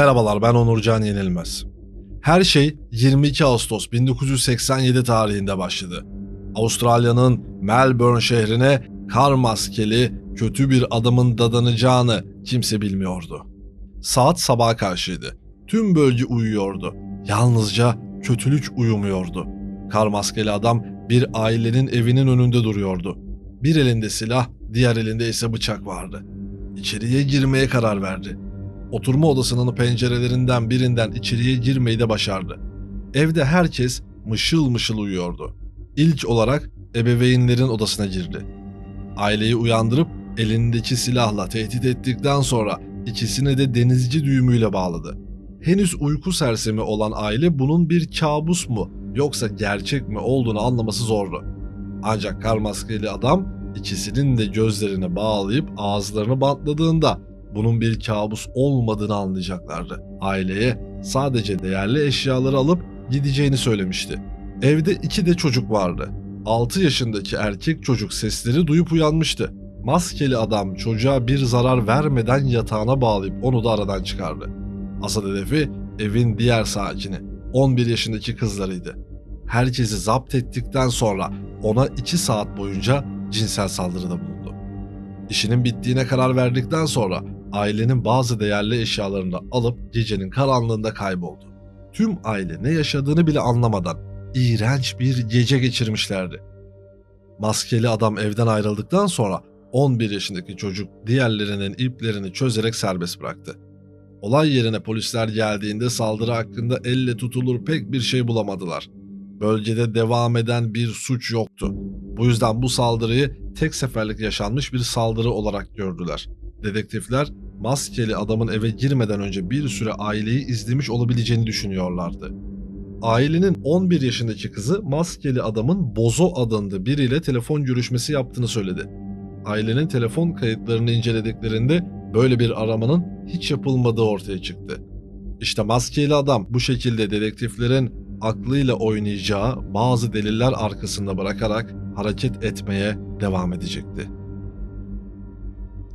Merhabalar ben Onurcan Yenilmez. Her şey 22 Ağustos 1987 tarihinde başladı. Avustralya'nın Melbourne şehrine kar maskeli kötü bir adamın dadanacağını kimse bilmiyordu. Saat sabaha karşıydı. Tüm bölge uyuyordu. Yalnızca kötülük uyumuyordu. Kar maskeli adam bir ailenin evinin önünde duruyordu. Bir elinde silah, diğer elinde ise bıçak vardı. İçeriye girmeye karar verdi. Oturma odasının pencerelerinden birinden içeriye girmeyi de başardı. Evde herkes mışıl mışıl uyuyordu. İlk olarak ebeveynlerin odasına girdi. Aileyi uyandırıp elindeki silahla tehdit ettikten sonra ikisini de denizci düğümüyle bağladı. Henüz uyku sersemi olan aile bunun bir kabus mu yoksa gerçek mi olduğunu anlaması zordu. Ancak kar maskeli adam ikisinin de gözlerini bağlayıp ağızlarını bantladığında bunun bir kabus olmadığını anlayacaklardı. Aileye sadece değerli eşyaları alıp gideceğini söylemişti. Evde iki de çocuk vardı. 6 yaşındaki erkek çocuk sesleri duyup uyanmıştı. Maskeli adam çocuğa bir zarar vermeden yatağına bağlayıp onu da aradan çıkardı. Asıl hedefi evin diğer sakini, 11 yaşındaki kızlarıydı. Herkesi zapt ettikten sonra ona 2 saat boyunca cinsel saldırıda bulundu. İşinin bittiğine karar verdikten sonra ailenin bazı değerli eşyalarını alıp gecenin karanlığında kayboldu. Tüm aile ne yaşadığını bile anlamadan iğrenç bir gece geçirmişlerdi. Maskeli adam evden ayrıldıktan sonra 11 yaşındaki çocuk diğerlerinin iplerini çözerek serbest bıraktı. Olay yerine polisler geldiğinde saldırı hakkında elle tutulur pek bir şey bulamadılar. Bölgede devam eden bir suç yoktu. Bu yüzden bu saldırıyı tek seferlik yaşanmış bir saldırı olarak gördüler. Dedektifler maskeli adamın eve girmeden önce bir süre aileyi izlemiş olabileceğini düşünüyorlardı. Ailenin 11 yaşındaki kızı maskeli adamın Bozo adında biriyle telefon görüşmesi yaptığını söyledi. Ailenin telefon kayıtlarını incelediklerinde böyle bir aramanın hiç yapılmadığı ortaya çıktı. İşte maskeli adam bu şekilde dedektiflerin aklıyla oynayacağı bazı deliller arkasında bırakarak hareket etmeye devam edecekti.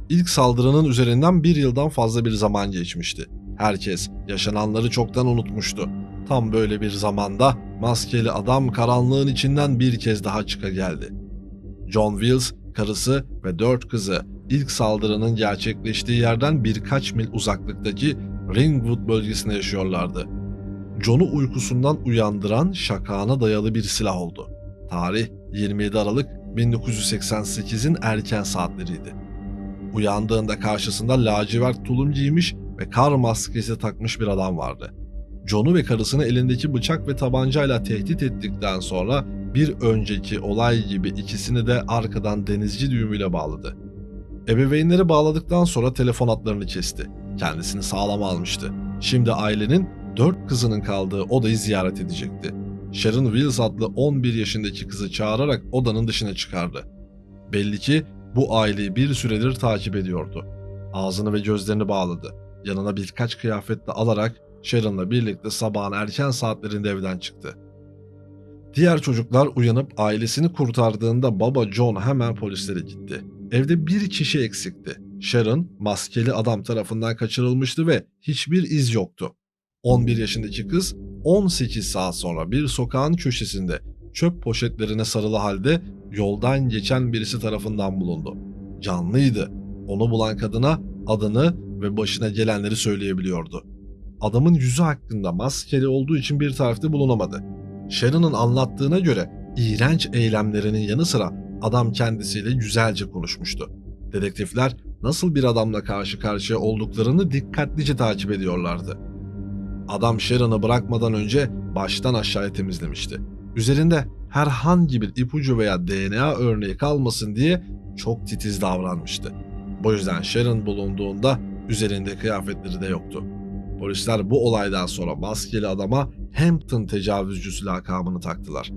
İlk saldırının üzerinden bir yıldan fazla bir zaman geçmişti. Herkes yaşananları çoktan unutmuştu. Tam böyle bir zamanda maskeli adam karanlığın içinden bir kez daha çıka geldi. John Wills, karısı ve dört kızı ilk saldırının gerçekleştiği yerden birkaç mil uzaklıktaki Ringwood bölgesinde yaşıyorlardı. John'u uykusundan uyandıran şakağına dayalı bir silah oldu. Tarih 27 Aralık 1988'in erken saatleriydi. Uyandığında karşısında lacivert tulum giymiş ve kar maskesi takmış bir adam vardı. John'u ve karısını elindeki bıçak ve tabancayla tehdit ettikten sonra bir önceki olay gibi ikisini de arkadan denizci düğümüyle bağladı. Ebeveynleri bağladıktan sonra telefon hatlarını kesti. Kendisini sağlam almıştı. Şimdi ailenin dört kızının kaldığı odayı ziyaret edecekti. Sharon Wills adlı 11 yaşındaki kızı çağırarak odanın dışına çıkardı. Belli ki bu aileyi bir süredir takip ediyordu. Ağzını ve gözlerini bağladı. Yanına birkaç kıyafetle alarak Sharon'la birlikte sabahın erken saatlerinde evden çıktı. Diğer çocuklar uyanıp ailesini kurtardığında baba John hemen polislere gitti. Evde bir kişi eksikti. Sharon maskeli adam tarafından kaçırılmıştı ve hiçbir iz yoktu. 11 yaşındaki kız 18 saat sonra bir sokağın köşesinde çöp poşetlerine sarılı halde yoldan geçen birisi tarafından bulundu. Canlıydı. Onu bulan kadına adını ve başına gelenleri söyleyebiliyordu. Adamın yüzü hakkında maskeli olduğu için bir tarifte bulunamadı. Sharon'ın anlattığına göre iğrenç eylemlerinin yanı sıra adam kendisiyle güzelce konuşmuştu. Dedektifler nasıl bir adamla karşı karşıya olduklarını dikkatlice takip ediyorlardı. Adam Sharon'ı bırakmadan önce baştan aşağıya temizlemişti. Üzerinde herhangi bir ipucu veya DNA örneği kalmasın diye çok titiz davranmıştı. Bu yüzden Sharon bulunduğunda üzerinde kıyafetleri de yoktu. Polisler bu olaydan sonra maskeli adama Hampton tecavüzcüsü lakabını taktılar.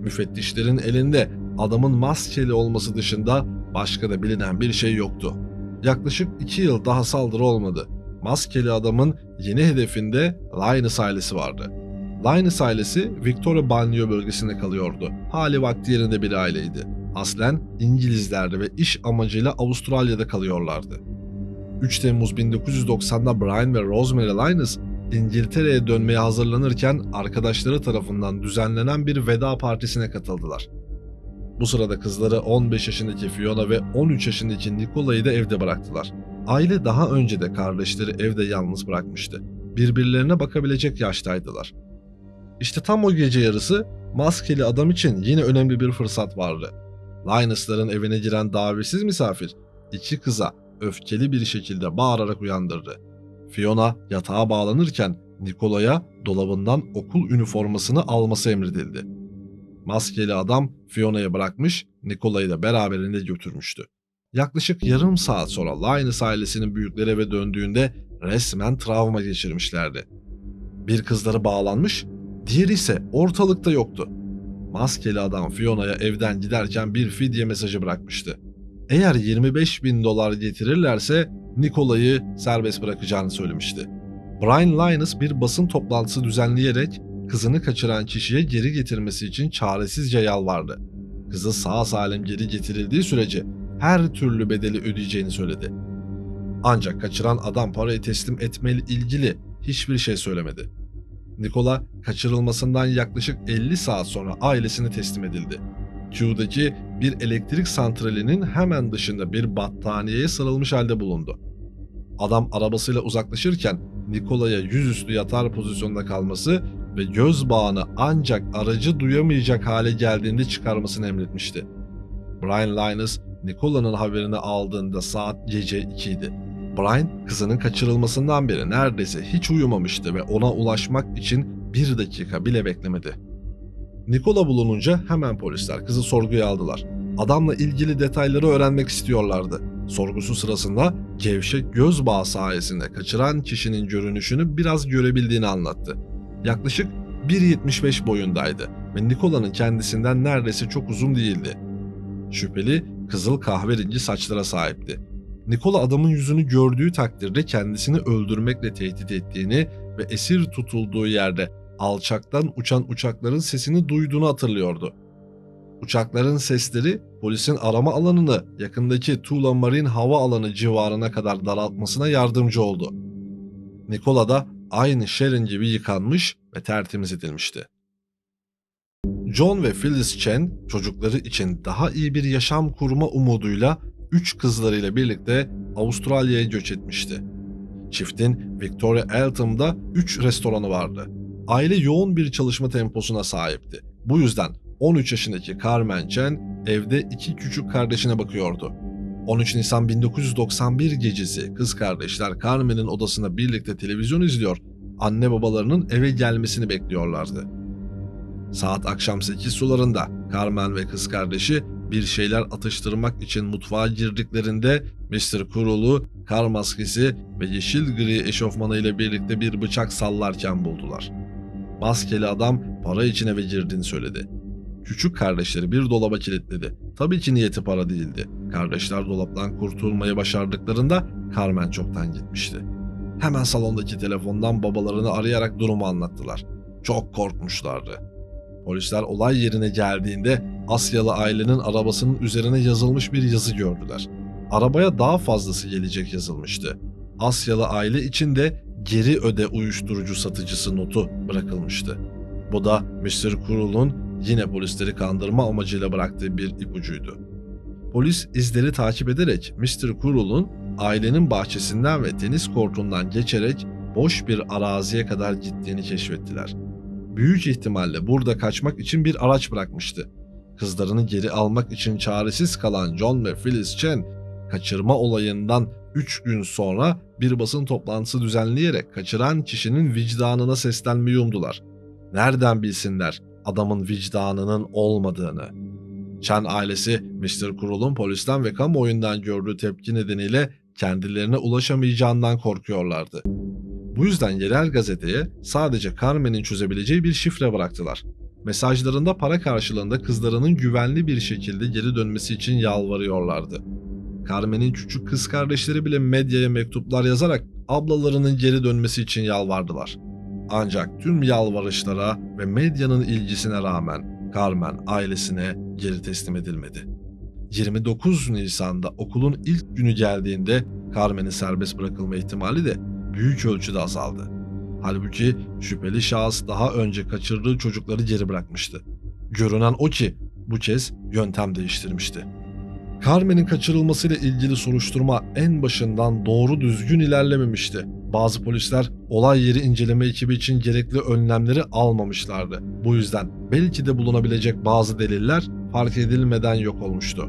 Müfettişlerin elinde adamın maskeli olması dışında başka da bilinen bir şey yoktu. Yaklaşık iki yıl daha saldırı olmadı. Maskeli adamın yeni hedefinde Linus ailesi vardı. Linus ailesi Victoria Banlieue bölgesinde kalıyordu. Hali vakti yerinde bir aileydi. Aslen İngilizlerdi ve iş amacıyla Avustralya'da kalıyorlardı. 3 Temmuz 1990'da Brian ve Rosemary Linus İngiltere'ye dönmeye hazırlanırken arkadaşları tarafından düzenlenen bir veda partisine katıldılar. Bu sırada kızları 15 yaşındaki Fiona ve 13 yaşındaki Nicola'yı da evde bıraktılar. Aile daha önce de kardeşleri evde yalnız bırakmıştı. Birbirlerine bakabilecek yaştaydılar. İşte tam o gece yarısı maskeli adam için yine önemli bir fırsat vardı. Linus'ların evine giren davetsiz misafir iki kıza öfkeli bir şekilde bağırarak uyandırdı. Fiona yatağa bağlanırken Nikola'ya dolabından okul üniformasını alması emredildi. Maskeli adam Fiona'yı bırakmış, Nikola'yı da beraberinde götürmüştü. Yaklaşık yarım saat sonra Linus ailesinin büyükleri eve döndüğünde resmen travma geçirmişlerdi. Bir kızları bağlanmış, diğeri ise ortalıkta yoktu. Maskeli adam Fiona'ya evden giderken bir fidye mesajı bırakmıştı. Eğer 25 bin dolar getirirlerse Nikola'yı serbest bırakacağını söylemişti. Brian Linus bir basın toplantısı düzenleyerek kızını kaçıran kişiye geri getirmesi için çaresizce yalvardı. Kızı sağ salim geri getirildiği sürece her türlü bedeli ödeyeceğini söyledi. Ancak kaçıran adam parayı teslim etmeyle ilgili hiçbir şey söylemedi. Nikola kaçırılmasından yaklaşık 50 saat sonra ailesine teslim edildi. Q'daki bir elektrik santralinin hemen dışında bir battaniyeye sarılmış halde bulundu. Adam arabasıyla uzaklaşırken Nikola'ya yüzüstü yatar pozisyonda kalması ve göz bağını ancak aracı duyamayacak hale geldiğinde çıkarmasını emretmişti. Brian Linus, Nikola'nın haberini aldığında saat gece 2 idi. Brian, kızının kaçırılmasından beri neredeyse hiç uyumamıştı ve ona ulaşmak için bir dakika bile beklemedi. Nikola bulununca hemen polisler kızı sorguya aldılar. Adamla ilgili detayları öğrenmek istiyorlardı. Sorgusu sırasında gevşek göz bağı sayesinde kaçıran kişinin görünüşünü biraz görebildiğini anlattı. Yaklaşık 1.75 boyundaydı ve Nikola'nın kendisinden neredeyse çok uzun değildi. Şüpheli kızıl kahverengi saçlara sahipti. Nikola adamın yüzünü gördüğü takdirde kendisini öldürmekle tehdit ettiğini ve esir tutulduğu yerde alçaktan uçan uçakların sesini duyduğunu hatırlıyordu. Uçakların sesleri polisin arama alanını yakındaki Tula Marine hava alanı civarına kadar daraltmasına yardımcı oldu. Nikola da aynı Sharon gibi yıkanmış ve tertemiz edilmişti. John ve Phyllis Chen çocukları için daha iyi bir yaşam kurma umuduyla üç kızlarıyla birlikte Avustralya'ya göç etmişti. Çiftin Victoria Eltham'da 3 restoranı vardı. Aile yoğun bir çalışma temposuna sahipti. Bu yüzden 13 yaşındaki Carmen Chen evde iki küçük kardeşine bakıyordu. 13 Nisan 1991 gecesi kız kardeşler Carmen'in odasında birlikte televizyon izliyor, anne babalarının eve gelmesini bekliyorlardı. Saat akşam 8 sularında Carmen ve kız kardeşi bir şeyler atıştırmak için mutfağa girdiklerinde Mr. Kurul'u kar maskesi ve yeşil gri eşofmanı ile birlikte bir bıçak sallarken buldular. Maskeli adam para için eve girdiğini söyledi. Küçük kardeşleri bir dolaba kilitledi. Tabii ki niyeti para değildi. Kardeşler dolaptan kurtulmayı başardıklarında Carmen çoktan gitmişti. Hemen salondaki telefondan babalarını arayarak durumu anlattılar. Çok korkmuşlardı. Polisler olay yerine geldiğinde Asyalı ailenin arabasının üzerine yazılmış bir yazı gördüler. Arabaya daha fazlası gelecek yazılmıştı. Asyalı aile için de geri öde uyuşturucu satıcısı notu bırakılmıştı. Bu da Mr. Kurul'un yine polisleri kandırma amacıyla bıraktığı bir ipucuydu. Polis izleri takip ederek Mr. Kurul'un ailenin bahçesinden ve tenis kortundan geçerek boş bir araziye kadar gittiğini keşfettiler. Büyük ihtimalle burada kaçmak için bir araç bırakmıştı. Kızlarını geri almak için çaresiz kalan John ve Phyllis Chen, kaçırma olayından 3 gün sonra bir basın toplantısı düzenleyerek kaçıran kişinin vicdanına seslenmeyi umdular. Nereden bilsinler adamın vicdanının olmadığını? Chen ailesi Mr. Kurul'un polisten ve kamuoyundan gördüğü tepki nedeniyle kendilerine ulaşamayacağından korkuyorlardı. Bu yüzden yerel gazeteye sadece Carmen'in çözebileceği bir şifre bıraktılar. Mesajlarında para karşılığında kızlarının güvenli bir şekilde geri dönmesi için yalvarıyorlardı. Carmen'in küçük kız kardeşleri bile medyaya mektuplar yazarak ablalarının geri dönmesi için yalvardılar. Ancak tüm yalvarışlara ve medyanın ilgisine rağmen Carmen ailesine geri teslim edilmedi. 29 Nisan'da okulun ilk günü geldiğinde Carmen'in serbest bırakılma ihtimali de büyük ölçüde azaldı. Halbuki şüpheli şahıs daha önce kaçırdığı çocukları geri bırakmıştı. Görünen o ki bu kez yöntem değiştirmişti. Carmen'in kaçırılmasıyla ilgili soruşturma en başından doğru düzgün ilerlememişti. Bazı polisler olay yeri inceleme ekibi için gerekli önlemleri almamışlardı. Bu yüzden belki de bulunabilecek bazı deliller fark edilmeden yok olmuştu.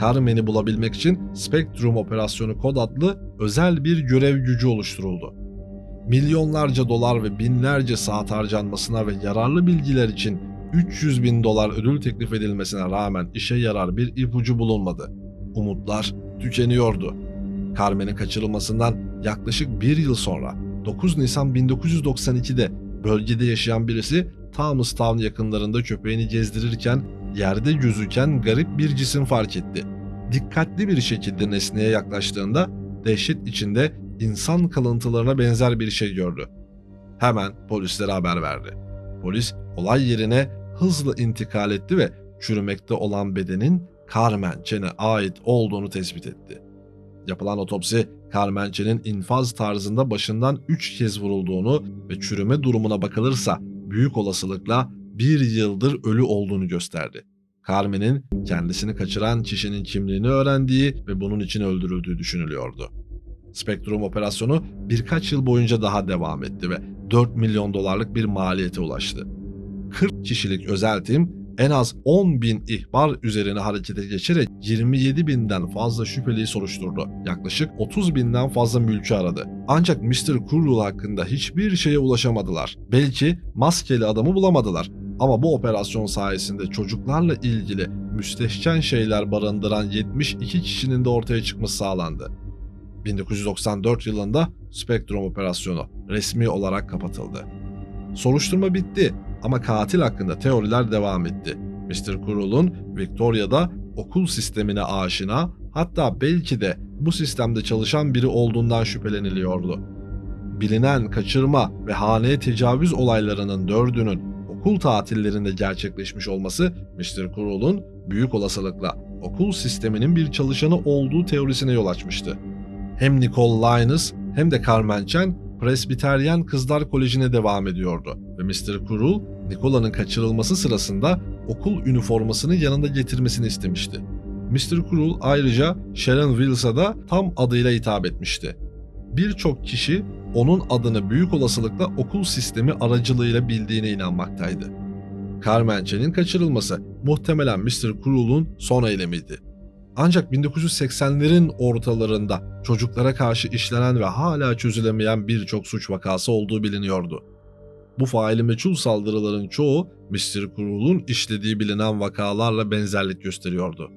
Carmen'i bulabilmek için Spectrum Operasyonu Kod adlı özel bir görev gücü oluşturuldu. Milyonlarca dolar ve binlerce saat harcanmasına ve yararlı bilgiler için 300 bin dolar ödül teklif edilmesine rağmen işe yarar bir ipucu bulunmadı. Umutlar tükeniyordu. Carmen'in kaçırılmasından yaklaşık bir yıl sonra 9 Nisan 1992'de bölgede yaşayan birisi Thomastown yakınlarında köpeğini gezdirirken yerde gözüken garip bir cisim fark etti. Dikkatli bir şekilde nesneye yaklaştığında dehşet içinde insan kalıntılarına benzer bir şey gördü. Hemen polislere haber verdi. Polis olay yerine hızla intikal etti ve çürümekte olan bedenin Carmençen'e ait olduğunu tespit etti. Yapılan otopsi Carmençen'in infaz tarzında başından 3 kez vurulduğunu ve çürüme durumuna bakılırsa büyük olasılıkla bir yıldır ölü olduğunu gösterdi. Carmen'in kendisini kaçıran kişinin kimliğini öğrendiği ve bunun için öldürüldüğü düşünülüyordu. Spektrum operasyonu birkaç yıl boyunca daha devam etti ve 4 milyon dolarlık bir maliyete ulaştı. 40 kişilik özel tim en az 10 bin ihbar üzerine harekete geçerek 27 binden fazla şüpheliyi soruşturdu. Yaklaşık 30 binden fazla mülkü aradı. Ancak Mr. Kurul hakkında hiçbir şeye ulaşamadılar. Belki maskeli adamı bulamadılar. Ama bu operasyon sayesinde çocuklarla ilgili müstehcen şeyler barındıran 72 kişinin de ortaya çıkması sağlandı. 1994 yılında Spectrum operasyonu resmi olarak kapatıldı. Soruşturma bitti ama katil hakkında teoriler devam etti. Mr. Kurul'un Victoria'da okul sistemine aşina hatta belki de bu sistemde çalışan biri olduğundan şüpheleniliyordu. Bilinen kaçırma ve haneye tecavüz olaylarının dördünün okul tatillerinde gerçekleşmiş olması Mr. Kurul'un büyük olasılıkla okul sisteminin bir çalışanı olduğu teorisine yol açmıştı. Hem Nicole Linus hem de Carmen Chen Presbiteryen Kızlar Koleji'ne devam ediyordu ve Mr. Kurul, Nicola'nın kaçırılması sırasında okul üniformasını yanında getirmesini istemişti. Mr. Kurul ayrıca Sharon Wills'a da tam adıyla hitap etmişti. Birçok kişi onun adını büyük olasılıkla okul sistemi aracılığıyla bildiğine inanmaktaydı. Carmen Chen'in kaçırılması muhtemelen Mr. Kurul'un son eylemiydi. Ancak 1980'lerin ortalarında çocuklara karşı işlenen ve hala çözülemeyen birçok suç vakası olduğu biliniyordu. Bu faili meçhul saldırıların çoğu Mr. Kurul'un işlediği bilinen vakalarla benzerlik gösteriyordu.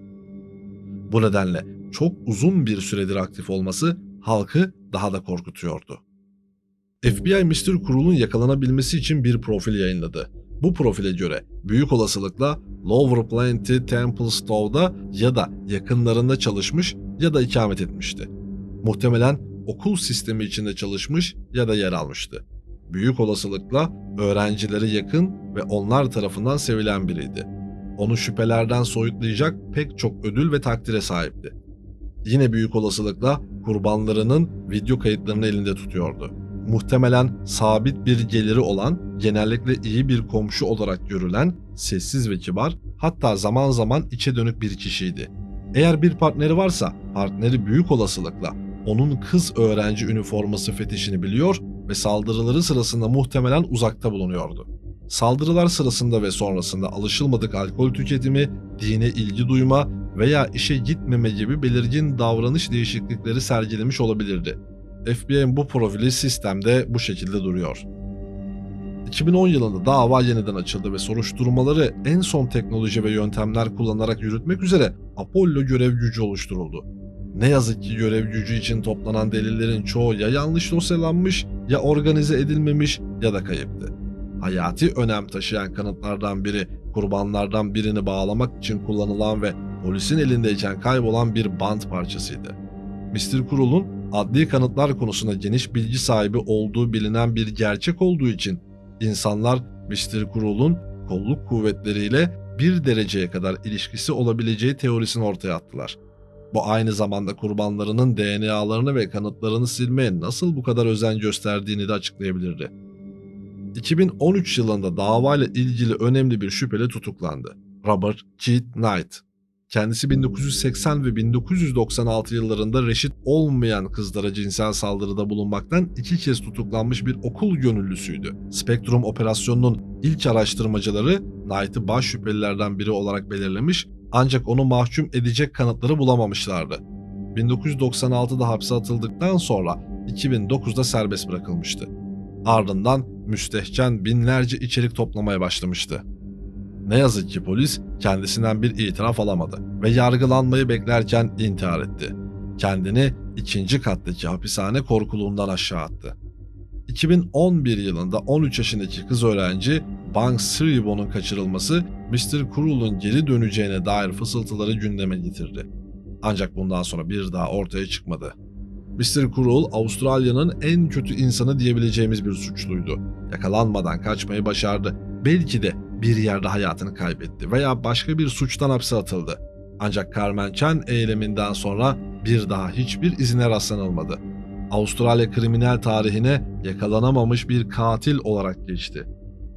Bu nedenle çok uzun bir süredir aktif olması halkı daha da korkutuyordu. FBI Mr. Kurul'un yakalanabilmesi için bir profil yayınladı. Bu profile göre büyük olasılıkla Lower Plenty Templestow'da ya da yakınlarında çalışmış ya da ikamet etmişti. Muhtemelen okul sistemi içinde çalışmış ya da yer almıştı. Büyük olasılıkla öğrencilere yakın ve onlar tarafından sevilen biriydi. Onu şüphelerden soyutlayacak pek çok ödül ve takdire sahipti. Yine büyük olasılıkla kurbanlarının video kayıtlarını elinde tutuyordu muhtemelen sabit bir geliri olan, genellikle iyi bir komşu olarak görülen, sessiz ve kibar, hatta zaman zaman içe dönük bir kişiydi. Eğer bir partneri varsa, partneri büyük olasılıkla onun kız öğrenci üniforması fetişini biliyor ve saldırıları sırasında muhtemelen uzakta bulunuyordu. Saldırılar sırasında ve sonrasında alışılmadık alkol tüketimi, dine ilgi duyma veya işe gitmeme gibi belirgin davranış değişiklikleri sergilemiş olabilirdi. FBI'nin bu profili sistemde bu şekilde duruyor. 2010 yılında dava yeniden açıldı ve soruşturmaları en son teknoloji ve yöntemler kullanarak yürütmek üzere Apollo görev gücü oluşturuldu. Ne yazık ki görev gücü için toplanan delillerin çoğu ya yanlış dosyalanmış, ya organize edilmemiş ya da kayıptı. Hayati önem taşıyan kanıtlardan biri kurbanlardan birini bağlamak için kullanılan ve polisin elindeyken kaybolan bir bant parçasıydı. Mr. Kurul'un adli kanıtlar konusunda geniş bilgi sahibi olduğu bilinen bir gerçek olduğu için insanlar Mr. Kurul'un kolluk kuvvetleriyle bir dereceye kadar ilişkisi olabileceği teorisini ortaya attılar. Bu aynı zamanda kurbanlarının DNA'larını ve kanıtlarını silmeye nasıl bu kadar özen gösterdiğini de açıklayabilirdi. 2013 yılında davayla ilgili önemli bir şüpheli tutuklandı. Robert Keith Knight. Kendisi 1980 ve 1996 yıllarında reşit olmayan kızlara cinsel saldırıda bulunmaktan iki kez tutuklanmış bir okul gönüllüsüydü. Spektrum operasyonunun ilk araştırmacıları Knight'ı baş şüphelilerden biri olarak belirlemiş ancak onu mahkum edecek kanıtları bulamamışlardı. 1996'da hapse atıldıktan sonra 2009'da serbest bırakılmıştı. Ardından müstehcen binlerce içerik toplamaya başlamıştı. Ne yazık ki polis kendisinden bir itiraf alamadı ve yargılanmayı beklerken intihar etti. Kendini ikinci kattaki hapishane korkuluğundan aşağı attı. 2011 yılında 13 yaşındaki kız öğrenci Bank Sribo'nun kaçırılması Mr. Krul'un geri döneceğine dair fısıltıları gündeme getirdi. Ancak bundan sonra bir daha ortaya çıkmadı. Mr. Krul, Avustralya'nın en kötü insanı diyebileceğimiz bir suçluydu. Yakalanmadan kaçmayı başardı. Belki de bir yerde hayatını kaybetti veya başka bir suçtan hapse atıldı. Ancak Carmen Chan eyleminden sonra bir daha hiçbir izine rastlanılmadı. Avustralya kriminal tarihine yakalanamamış bir katil olarak geçti.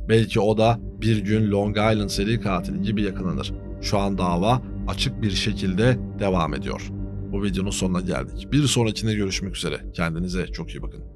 Belki o da bir gün Long Island seri katili gibi yakalanır. Şu an dava açık bir şekilde devam ediyor. Bu videonun sonuna geldik. Bir sonrakinde görüşmek üzere. Kendinize çok iyi bakın.